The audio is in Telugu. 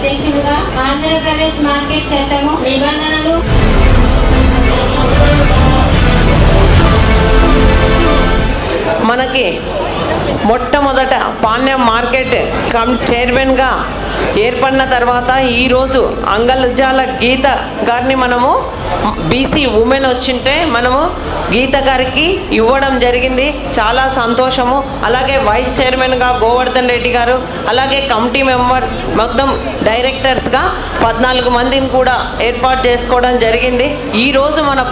అధ్యక్షుడుగా ఆంధ్రప్రదేశ్ మార్కెట్ చట్టము నిబంధనలు. మనకి మొట్టమొదట పాణ్యం మార్కెట్ కమ్ చైర్మన్గా ఏర్పడిన తర్వాత ఈరోజు అంగలజాల గీత గారిని మనము బీసీ ఉమెన్ వచ్చింటే మనము గీత గారికి ఇవ్వడం జరిగింది. చాలా సంతోషము. అలాగే వైస్ చైర్మన్గా గోవర్ధన్ రెడ్డి గారు అలాగే కమిటీ మెంబర్స్ మొత్తం డైరెక్టర్స్గా పద్నాలుగు మందిని కూడా ఏర్పాటు చేసుకోవడం జరిగింది. ఈరోజు మన